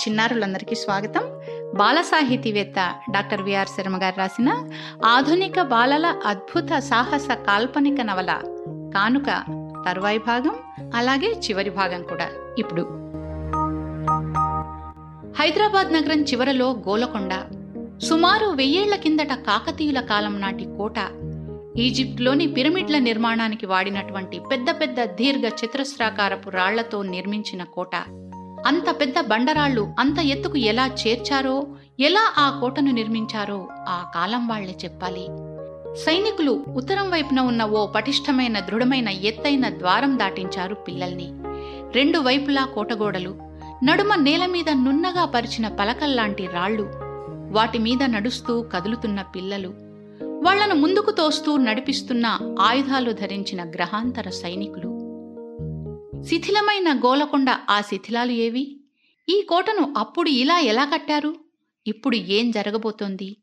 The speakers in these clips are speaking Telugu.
చిన్నారులందరికీ స్వాగతం. బాల సాహితీవేత్త డాక్టర్ విఆర్ శర్మ గారు రాసిన ఆధునిక బాలల అద్భుత సాహస కాల్పనిక నవల కానుక తరువాయి భాగం అలాగే చివరి భాగం కూడా ఇప్పుడు. హైదరాబాద్ నగరం చివరలో గోలకొండ. సుమారు వెయ్యేళ్ళ కిందట కాకతీయుల కాలం నాటి కోట ఈజిప్ట్లోని పిరమిడ్ల నిర్మాణానికి వాడినటువంటి పెద్ద పెద్ద దీర్ఘ చతురస్రాకారపు రాళ్ళతో నిర్మించిన కోట. అంత పెద్ద బండరాళ్ళు అంత ఎత్తుకు ఎలా చేర్చారో ఎలా ఆ కోటను నిర్మించారో ఆ కాలం వాళ్ళే చెప్పాలి. సైనికులు ఉత్తరం వైపున ఉన్న ఓ పటిష్టమైన దృఢమైన ఎత్తైన ద్వారం దాటించారు పిల్లల్ని. రెండు వైపులా కోటగోడలు నడుమ నేల మీద నున్నగా పరిచిన పలకల్లాంటి రాళ్ళు వాటి మీద నడుస్తూ కదులుతున్న పిల్లలు వాళ్ళను ముందుకు తోస్తూ నడిపిస్తున్న ఆయుధాలు ధరించిన గ్రహాంతర సైనికులు. శిథిలమైన గోలకొండ ఆ శిథిలాలు ఏవి? ఈ కోటను అప్పుడు ఇలా ఎలా కట్టారు? ఇప్పుడు ఏం జరగబోతోంది?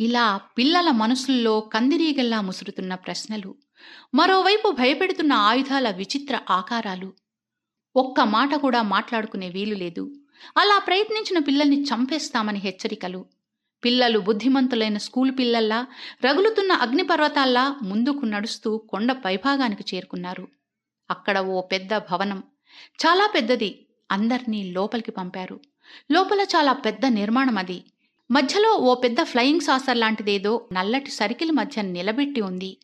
ఇలా పిల్లల మనసుల్లో కందిరీగల్లా ముసురుతున్న ప్రశ్నలు మరోవైపు భయపెడుతున్న ఆయుధాల విచిత్ర ఆకారాలు. ఒక్క మాట కూడా మాట్లాడుకునే వీలు లేదు. అలా ప్రయత్నించిన పిల్లల్ని చంపేస్తామని హెచ్చరికలు. పిల్లలు బుద్ధిమంతులైన స్కూలు పిల్లల్లా రగులుతున్న అగ్నిపర్వతాల్లా ముందుకు నడుస్తూ కొండ పైభాగానికి చేరుకున్నారు. అక్కడ ఓ పెద్ద భవనం. చాలా పెద్దది. అందర్నీ లోపలికి పంపారు. లోపల చాలా పెద్ద నిర్మాణం అది. మధ్యలో ఓ పెద్ద ఫ్లయింగ్ సాసర్ లాంటిదేదో నల్లటి సరికిల మధ్య నిలబెట్టి ఉంది.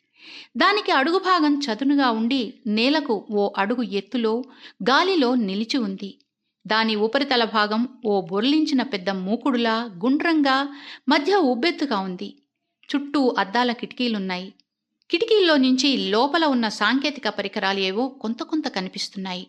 దానికి అడుగు భాగం చదునుగా ఉండి నేలకు ఓ అడుగు ఎత్తులో గాలిలో నిలిచి ఉంది. దాని ఉపరితల భాగం ఓ బొర్లించిన పెద్ద మూకుడులా గుండ్రంగా మధ్య ఉబ్బెత్తుగా ఉంది. చుట్టూ అద్దాల కిటికీలున్నాయి. కిటికీల్లో నుంచి లోపల ఉన్న సాంకేతిక పరికరాలు ఏవో కొంత కొంత కనిపిస్తున్నాయి.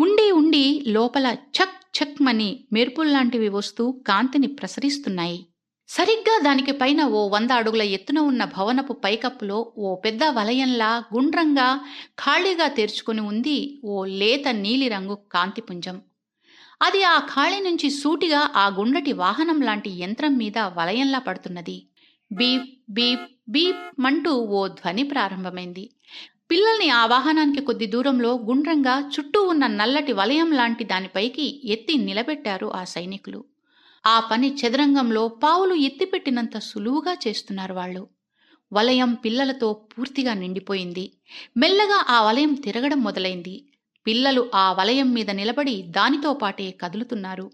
ఉండి ఉండి లోపల చక్ చక్ మని మెరుపుల్లాంటివి వస్తూ కాంతిని ప్రసరిస్తున్నాయి. సరిగ్గా దానికి పైన ఓ వంద అడుగుల ఎత్తున ఉన్న భవనపు పైకప్పులో ఓ పెద్ద వలయంలా గుండ్రంగా ఖాళీగా తెరుచుకుని ఉంది ఓ లేత నీలిరంగు కాంతిపుంజం. అది ఆ ఖాళీ నుంచి సూటిగా ఆ గుండటి వాహనం లాంటి యంత్రం మీద వలయంలా పడుతున్నది. బీప్ బీప్ బీప్ మంటూ ఓ ధ్వని ప్రారంభమైంది. పిల్లల్ని ఆ వాహనానికి కొద్ది దూరంలో గుండ్రంగా చుట్టూ ఉన్న నల్లటి వలయం లాంటి దానిపైకి ఎత్తి నిలబెట్టారు ఆ సైనికులు. ఆ పని చదరంగంలో పావులు ఎత్తిపెట్టినంత సులువుగా చేస్తున్నారు వాళ్ళు. వలయం పిల్లలతో పూర్తిగా నిండిపోయింది. మెల్లగా ఆ వలయం తిరగడం మొదలైంది. పిల్లలు ఆ వలయం మీద నిలబడి దానితో పాటే కదులుతున్నారు.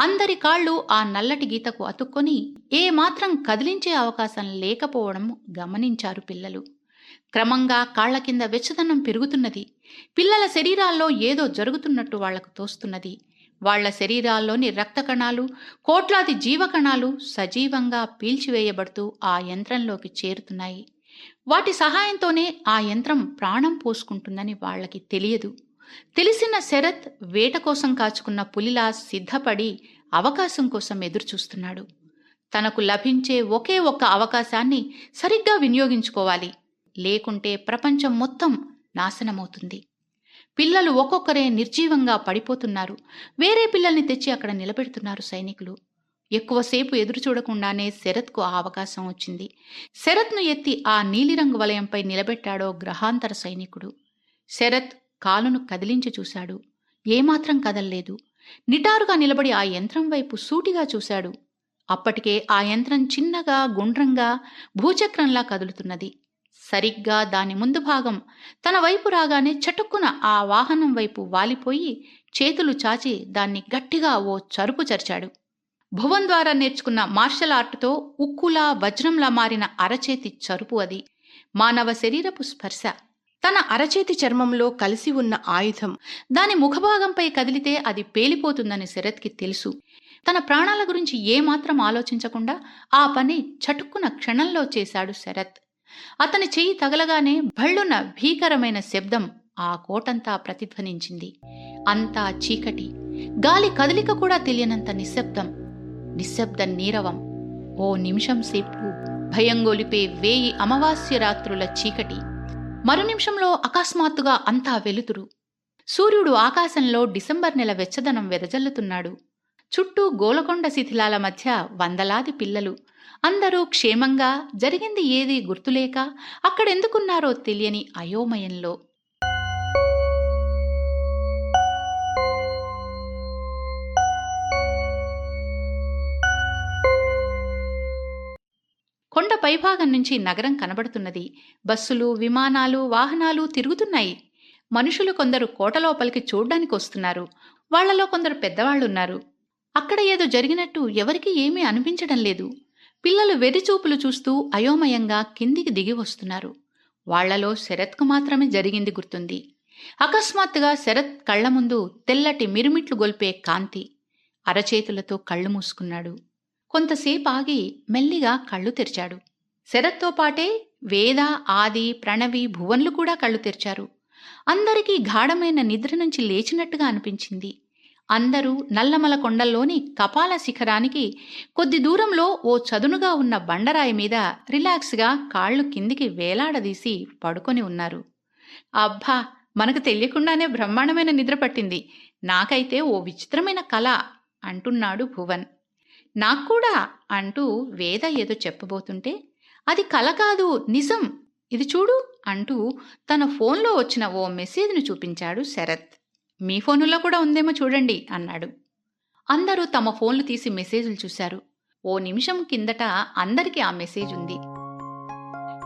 అందరి కాళ్ళు ఆ నల్లటి గీతకు అతుక్కొని ఏమాత్రం కదిలించే అవకాశం లేకపోవడం గమనించారు పిల్లలు. క్రమంగా కాళ్ళ కింద వెచ్చదనం పెరుగుతున్నది. పిల్లల శరీరాల్లో ఏదో జరుగుతున్నట్టు వాళ్ళకు తోస్తున్నది. వాళ్ళ శరీరాల్లోని రక్త కణాలు కోట్లాది జీవకణాలు సజీవంగా పీల్చివేయబడుతూ ఆ యంత్రంలోకి చేరుతున్నాయి. వాటి సహాయంతోనే ఆ యంత్రం ప్రాణం పోసుకుంటుందని వాళ్ళకి తెలియదు. తెలిసిన శరత్ వేట కోసం కాచుకున్న పులిలా సిద్ధపడి అవకాశం కోసం ఎదురుచూస్తున్నాడు. తనకు లభించే ఒకే ఒక్క అవకాశాన్ని సరిగ్గా వినియోగించుకోవాలి. లేకుంటే ప్రపంచం మొత్తం నాశనమవుతుంది. పిల్లలు ఒక్కొక్కరే నిర్జీవంగా పడిపోతున్నారు. వేరే పిల్లల్ని తెచ్చి అక్కడ నిలబెడుతున్నారు సైనికులు. ఎక్కువసేపు ఎదురు చూడకుండానే శరత్కు ఆ అవకాశం వచ్చింది. శరత్ను ఎత్తి ఆ నీలిరంగు వలయంపై నిలబెట్టాడో గ్రహాంతర సైనికుడు. శరత్ కాలును కదిలించి చూశాడు. ఏమాత్రం కదల్లేదు. నిటారుగా నిలబడి ఆ యంత్రం వైపు సూటిగా చూశాడు. అప్పటికే ఆ యంత్రం చిన్నగా గుండ్రంగా భూచక్రంలా కదులుతున్నది. సరిగ్గా దాని ముందు భాగం తన వైపు రాగానే చటుక్కున ఆ వాహనం వైపు వాలిపోయి చేతులు చాచి దాన్ని గట్టిగా ఓ చరుపు చరిచాడు. భువన్ ద్వారా నేర్చుకున్న మార్షల్ ఆర్ట్తో ఉక్కులా వజ్రంలా మారిన అరచేతి చరుపు అది. మానవ శరీరపు స్పర్శ. తన అరచేతి చర్మంలో కలిసి ఉన్న ఆయుధం దాని ముఖభాగంపై కదిలితే అది పేలిపోతుందని శరత్కి తెలుసు. తన ప్రాణాల గురించి ఏమాత్రం ఆలోచించకుండా ఆ పని చటుక్కున క్షణంలో చేశాడు శరత్. అతని చెయ్యి తగలగానే భళ్ళున భీకరమైన శబ్దం ఆ కోటంతా ప్రతిధ్వనించింది. అంతా చీకటి. గాలి కదలిక కూడా తెలియనంత నిశ్శబ్దం. నిశ్శబ్ద నీరవం. ఓ నిమిషం సేపు భయంగొలిపే వేయి అమావాస్య రాత్రుల చీకటి. మరు నిమిషంలో అకస్మాత్తుగా అంతా వెలుతురు. సూర్యుడు ఆకాశంలో డిసెంబర్ నెల వెచ్చదనం వెదజల్లుతున్నాడు. చుట్టూ గోలకొండ శిథిలాల మధ్య వందలాది పిల్లలు. అందరూ క్షేమంగా జరిగింది ఏదీ గుర్తులేక అక్కడెందుకున్నారో తెలియని అయోమయంలో. పైభాగం నుంచి నగరం కనబడుతున్నది. బస్సులు విమానాలు వాహనాలు తిరుగుతున్నాయి. మనుషులు కొందరు కోట లోపలికి చూడ్డానికి వస్తున్నారు. వాళ్ళలో కొందరు పెద్దవాళ్ళున్నారు అక్కడ ఏదో జరిగినట్టు ఎవరికీ ఏమీ అనిపించడం లేదు. పిల్లలు వెరిచూపులు చూస్తూ అయోమయంగా కిందికి దిగి వస్తున్నారు. వాళ్ళలో శరత్కు మాత్రమే జరిగింది గుర్తుంది. అకస్మాత్తుగా శరత్ కళ్ళ ముందు తెల్లటి మిరుమిట్లు గొల్పే కాంతి అరచేతులతో కళ్ళు మూసుకున్నాడు. కొంతసేపు ఆగి మెల్లిగా కళ్ళు తెరిచాడు. శరత్తో పాటే వేద ఆది ప్రణవి భువన్లు కూడా కళ్ళు తెరిచారు. అందరికీ గాఢమైన నిద్ర నుంచి లేచినట్టుగా అనిపించింది. అందరూ నల్లమల కొండల్లోని కపాల శిఖరానికి కొద్ది దూరంలో ఓ చదునుగా ఉన్న బండరాయి మీద రిలాక్స్గా కాళ్ళు కిందికి వేలాడదీసి పడుకొని ఉన్నారు. అబ్బా! మనకు తెలియకుండానే బ్రహ్మాండమైన నిద్ర పట్టింది. నాకైతే ఓ విచిత్రమైన కళ అంటున్నాడు భువన్. నాకు కూడా అంటూ వేద ఏదో చెప్పబోతుంటే అది కల కాదు నిజం. ఇది చూడు అంటూ తన ఫోన్లో వచ్చిన ఓ మెసేజ్ను చూపించాడు శరత్. మీ ఫోనులో కూడా ఉందేమో చూడండి అన్నాడు. అందరూ తమ ఫోన్లు తీసి మెసేజ్లు చూశారు. ఓ నిమిషం కిందట అందరికీ ఆ మెసేజ్ ఉంది.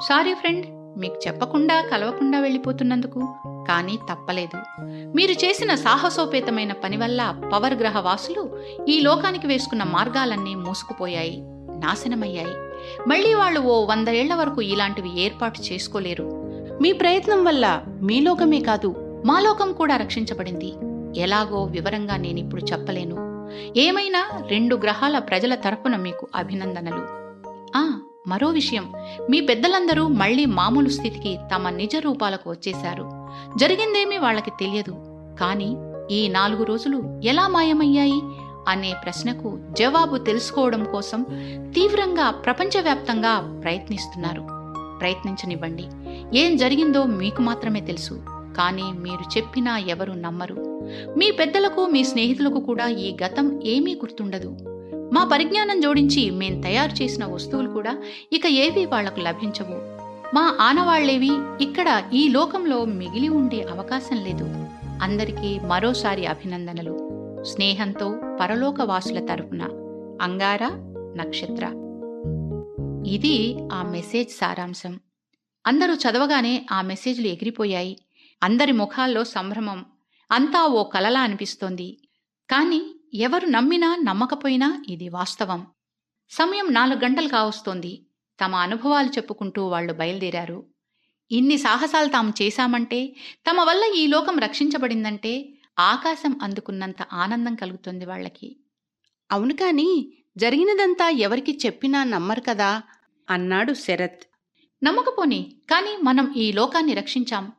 సారీ ఫ్రెండ్ మీకు చెప్పకుండా కలవకుండా వెళ్ళిపోతున్నందుకు. కానీ తప్పలేదు. మీరు చేసిన సాహసోపేతమైన పని వల్ల పవర్ గ్రహ వాసులు ఈ లోకానికి వేసుకున్న మార్గాలన్నీ మూసుకుపోయాయి. నాశనమయ్యాయి. మళ్ళీ వాళ్ళు ఓ వంద ఏళ్ళ వరకు ఇలాంటివి ఏర్పాటు చేసుకోలేరు. మీ ప్రయత్నం వల్ల మీ లోకమే కాదు మా లోకం కూడా రక్షించబడింది. ఎలాగో వివరంగా నేనిప్పుడు చెప్పలేను. ఏమైనా రెండు గ్రహాల ప్రజల తరపున మీకు అభినందనలు. ఆ మరో విషయం. మీ పెద్దలందరూ మళ్ళీ మామూలు స్థితికి తమ నిజ రూపాలకు వచ్చేశారు. జరిగిందేమీ వాళ్ళకి తెలియదు. కానీ ఈ నాలుగు రోజులు ఎలా మాయమయ్యాయి? అనే ప్రశ్నకు జవాబు తెలుసుకోవడం కోసం తీవ్రంగా ప్రపంచవ్యాప్తంగా ప్రయత్నిస్తున్నారు. ప్రయత్నించనివ్వండి. ఏం జరిగిందో మీకు మాత్రమే తెలుసు. కానీ మీరు చెప్పినా ఎవరు నమ్మరు. మీ పెద్దలకు మీ స్నేహితులకు కూడా ఈ గతం ఏమీ గుర్తుండదు. మా పరిజ్ఞానం జోడించి మేం తయారు చేసిన వస్తువులు కూడా ఇక ఏవీ వాళ్ళకు లభించవు. మా ఆనవాళ్ళేవి ఇక్కడ ఈ లోకంలో మిగిలి ఉండే అవకాశం లేదు. అందరికీ మరోసారి అభినందనలు. స్నేహంతో పరలోకవాసుల తరపున అంగార నక్షత్ర. ఇది ఆ మెసేజ్ సారాంశం. అందరూ చదవగానే ఆ మెసేజ్లు ఎగిరిపోయాయి. అందరి ముఖాల్లో సంభ్రమం. అంతా ఓ కలలా అనిపిస్తోంది. కాని ఎవరు నమ్మినా నమ్మకపోయినా ఇది వాస్తవం. సమయం నాలుగు గంటలు కావస్తోంది. తమ అనుభవాలు చెప్పుకుంటూ వాళ్ళు బయలుదేరారు. ఇన్ని సాహసాలు తాము చేశామంటే తమ వల్ల ఈ లోకం రక్షించబడిందంటే ఆకాశం అందుకున్నంత ఆనందం కలుగుతుంది వాళ్ళకి. అవును కాని జరిగినదంతా ఎవరికి చెప్పినా నమ్మరు కదా? అన్నాడు శరత్. నమ్మకపోని కానీ మనం ఈ లోకాన్ని రక్షించాం.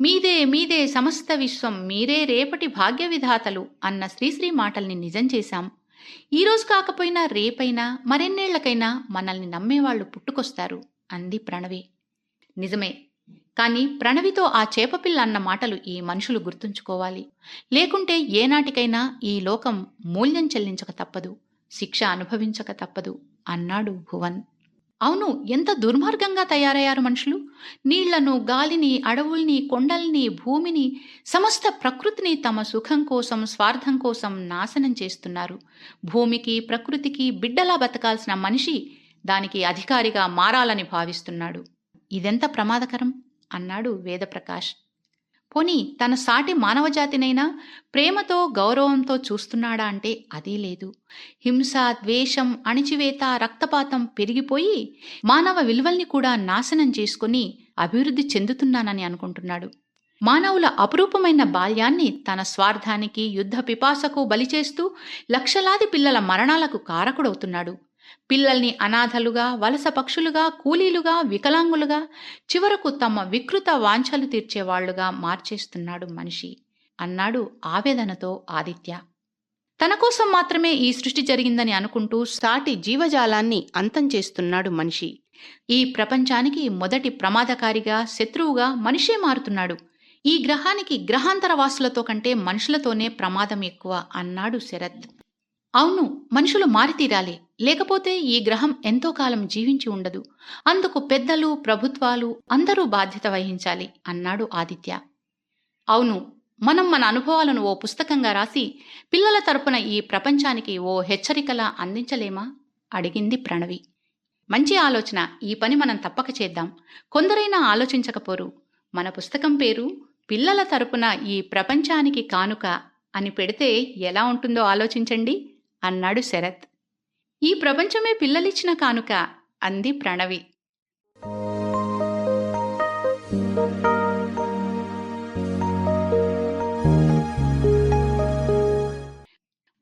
మీదే మీదే సమస్త విశ్వం మీరే రేపటి భాగ్య విధాతలు అన్న శ్రీశ్రీ మాటల్ని నిజం చేశాం. ఈరోజు కాకపోయినా రేపైనా మరెన్నేళ్ళకైనా మనల్ని నమ్మేవాళ్ళు పుట్టుకొస్తారు అంది ప్రణవి. నిజమే కానీ ప్రణవితో ఆ చేపపిల్ల అన్న మాటలు ఈ మనుషులు గుర్తుంచుకోవాలి. లేకుంటే ఏనాటికైనా ఈ లోకం మూల్యం చెల్లించక తప్పదు శిక్ష అనుభవించక తప్పదు అన్నాడు భువన్. అవును ఎంత దుర్మార్గంగా తయారయ్యారు మనుషులు? నీళ్ళను గాలిని అడవుల్ని కొండల్ని భూమిని సమస్త ప్రకృతిని తమ సుఖం కోసం స్వార్థం కోసం నాశనం చేస్తున్నారు. భూమికి ప్రకృతికి బిడ్డలా బతకాల్సిన మనిషి దానికి అధికారిగా మారాలని భావిస్తున్నాడు. ఇదెంత ప్రమాదకరం? అన్నాడు వేదప్రకాష్. పోనీ తన సాటి మానవజాతినైనా ప్రేమతో గౌరవంతో చూస్తున్నాడా అంటే అదీ లేదు. హింస ద్వేషం అణిచివేత రక్తపాతం పెరిగిపోయి మానవ విలువల్ని కూడా నాశనం చేసుకుని అభివృద్ధి చెందుతున్నానని అనుకుంటున్నాడు. మానవుల అపురూపమైన బాల్యాన్ని తన స్వార్థానికి యుద్ధ పిపాసకు బలి చేస్తూ లక్షలాది పిల్లల మరణాలకు కారకుడవుతున్నాడు. పిల్లల్ని అనాథలుగా వలస పక్షులుగా కూలీలుగా వికలాంగులుగా చివరకు తమ వికృత వాంఛలు తీర్చేవాళ్ళుగా మార్చేస్తున్నాడు మనిషి అన్నాడు ఆవేదనతో ఆదిత్య. తన కోసం మాత్రమే ఈ సృష్టి జరిగిందని అనుకుంటూ సాటి జీవజాలాన్ని అంతం చేస్తున్నాడు మనిషి. ఈ ప్రపంచానికి మొదటి ప్రమాదకారిగా శత్రువుగా మనిషే మారుతున్నాడు. ఈ గ్రహానికి గ్రహాంతర వాసులతో కంటే మనుషులతోనే ప్రమాదం ఎక్కువ అన్నాడు శరత్. అవును మనుషులు మారితీరాలి. లేకపోతే ఈ గ్రహం ఎంతో కాలం జీవించి ఉండదు. అందుకు పెద్దలు ప్రభుత్వాలు అందరూ బాధ్యత వహించాలి అన్నాడు ఆదిత్య. అవును మనం మన అనుభవాలను ఓ పుస్తకంగా రాసి పిల్లల తరపున ఈ ప్రపంచానికి ఓ హెచ్చరికలా అందించలేమా? అడిగింది ప్రణవి. మంచి ఆలోచన ఈ పని మనం తప్పక చేద్దాం. కొందరైనా ఆలోచించకపోరు. మన పుస్తకం పేరు పిల్లల తరపున ఈ ప్రపంచానికి కానుక అని పెడితే ఎలా ఉంటుందో ఆలోచించండి. అన్నాడు శరత్. ఈ ప్రపంచమే పిల్లలిచ్చిన కానుక అంది ప్రణవి.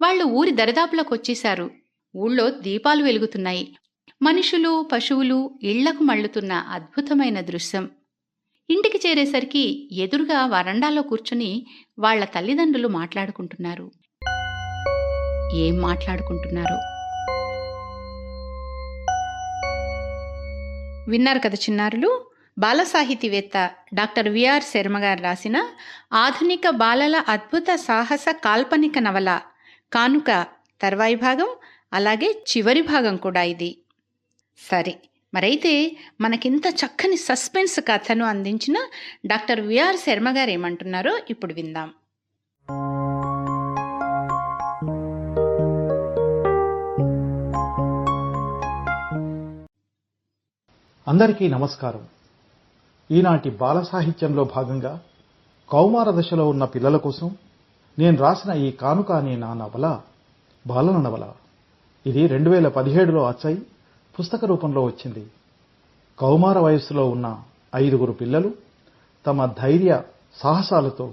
వాళ్ళు ఊరి దరిదాపులకు వచ్చేశారు ఊళ్ళో దీపాలు వెలుగుతున్నాయి. మనుషులు పశువులు ఇళ్ళకు మళ్ళుతున్న అద్భుతమైన దృశ్యం. ఇంటికి చేరేసరికి ఎదురుగా వరండాలో కూర్చుని వాళ్ళ తల్లిదండ్రులు మాట్లాడుకుంటున్నారు. ఏం మాట్లాడుకుంటున్నారు. విన్నారు కదా చిన్నారులు? బాల సాహితీవేత్త డాక్టర్ విఆర్ శర్మ గారు రాసిన ఆధునిక బాలల అద్భుత సాహస కాల్పనిక నవల కానుక తర్వాయి భాగం అలాగే చివరి భాగం కూడా ఇది. సరే మరైతే మనకింత చక్కని సస్పెన్స్ కథను అందించిన డాక్టర్ విఆర్ శర్మ గారు ఏమంటున్నారో ఇప్పుడు విందాం. అందరికీ నమస్కారం. ఈనాటి బాల సాహిత్యంలో భాగంగా కౌమార దశలో ఉన్న పిల్లల కోసం నేను రాసిన ఈ కానుక అనే నా నవల బాలల నవల. ఇది రెండు వేల పదిహేడులో అచ్చై పుస్తక రూపంలో వచ్చింది. కౌమార వయస్సులో ఉన్న ఐదుగురు పిల్లలు తమ ధైర్య సాహసాలతో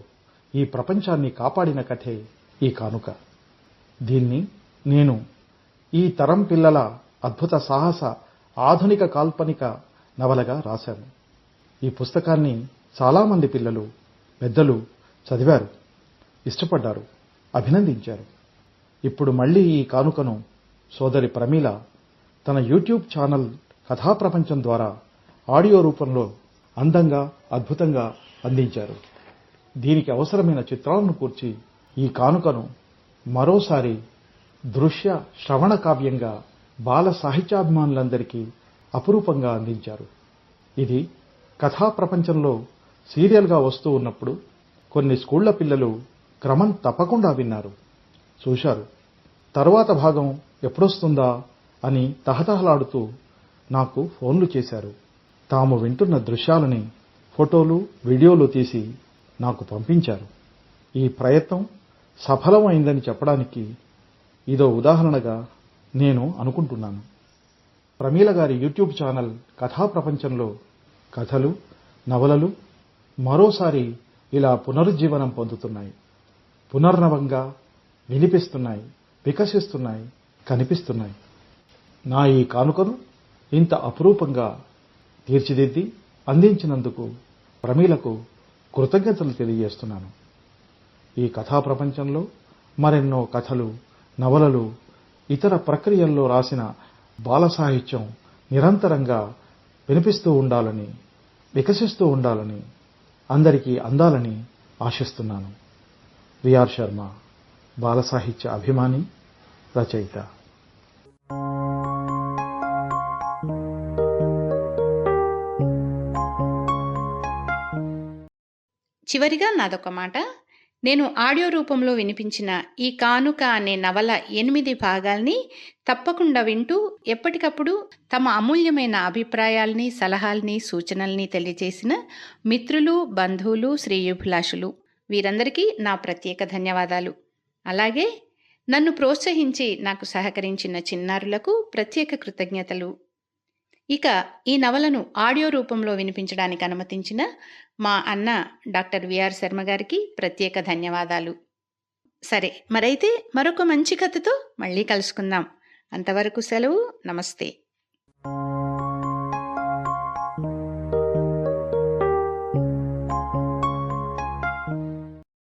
ఈ ప్రపంచాన్ని కాపాడిన కథే ఈ కానుక. దీన్ని నేను ఈ తరం పిల్లల అద్భుత సాహస ఆధునిక కాల్పనిక నవలగా రాశాను ఈ పుస్తకాన్ని చాలామంది పిల్లలు పెద్దలు చదివారు ఇష్టపడ్డారు అభినందించారు. ఇప్పుడు మళ్ళీ ఈ కానుకను సోదరి ప్రమీల తన యూట్యూబ్ ఛానల్ కథాప్రపంచం ద్వారా ఆడియో రూపంలో అందంగా అద్భుతంగా అందించారు. దీనికి అవసరమైన చిత్రాలను కూర్చి ఈ కానుకను మరోసారి దృశ్య శ్రవణ కావ్యంగా బాల సాహిత్యాభిమానులందరికీ అపురూపంగా అందించారు. ఇది కథా ప్రపంచంలో సీరియల్గా వస్తూ ఉన్నప్పుడు కొన్ని స్కూళ్ళ పిల్లలు క్రమం తప్పకుండా విన్నారు. చూశారు తరువాత భాగం ఎప్పుడొస్తుందా అని తహతహలాడుతూ నాకు ఫోన్లు చేశారు. తాము వింటున్న దృశ్యాలని ఫోటోలు వీడియోలు తీసి నాకు పంపించారు. ఈ ప్రయత్నం సఫలమైందని చెప్పడానికి ఇదో ఉదాహరణగా నేను అనుకుంటున్నాను. ప్రమీల గారి యూట్యూబ్ ఛానల్ కథా ప్రపంచంలో కథలు నవలలు మరోసారి ఇలా పునరుజ్జీవనం పొందుతున్నాయి. పునర్నవంగా వినిపిస్తున్నాయి వికసిస్తున్నాయి కనిపిస్తున్నాయి. నా ఈ కానుకను ఇంత అపురూపంగా తీర్చిదిద్ది అందించినందుకు ప్రమీలకు కృతజ్ఞతలు తెలియజేస్తున్నాను. ఈ కథా ప్రపంచంలో మరెన్నో కథలు నవలలు ఇతర ప్రక్రియల్లో రాసిన బాల సాహిత్యం నిరంతరంగా వినిపిస్తూ ఉండాలని వికసిస్తూ ఉండాలని అందరికీ అందాలని ఆశిస్తున్నాను. విఆర్ శర్మ బాల సాహిత్య అభిమాని రచయిత. చివరిగా నాదొక మాట. నేను ఆడియో రూపంలో వినిపించిన ఈ కానుక అనే నవల ఎనిమిది భాగాల్ని తప్పకుండా వింటూ ఎప్పటికప్పుడు తమ అమూల్యమైన అభిప్రాయాల్ని సలహాల్ని సూచనల్ని తెలియజేసిన మిత్రులు బంధువులు శ్రేయోభిలాషులు. వీరందరికీ నా ప్రత్యేక ధన్యవాదాలు. అలాగే నన్ను ప్రోత్సహించి నాకు సహకరించిన చిన్నారులకు ప్రత్యేక కృతజ్ఞతలు. ఇక ఈ నవలను ఆడియో రూపంలో వినిపించడానికి అనుమతించిన మా అన్న డాక్టర్ విఆర్ శర్మ గారికి ప్రత్యేక ధన్యవాదాలు. సరే మరైతే మరొక మంచి కథతో మళ్ళీ కలుసుకుందాం. అంతవరకు సెలవు నమస్తే.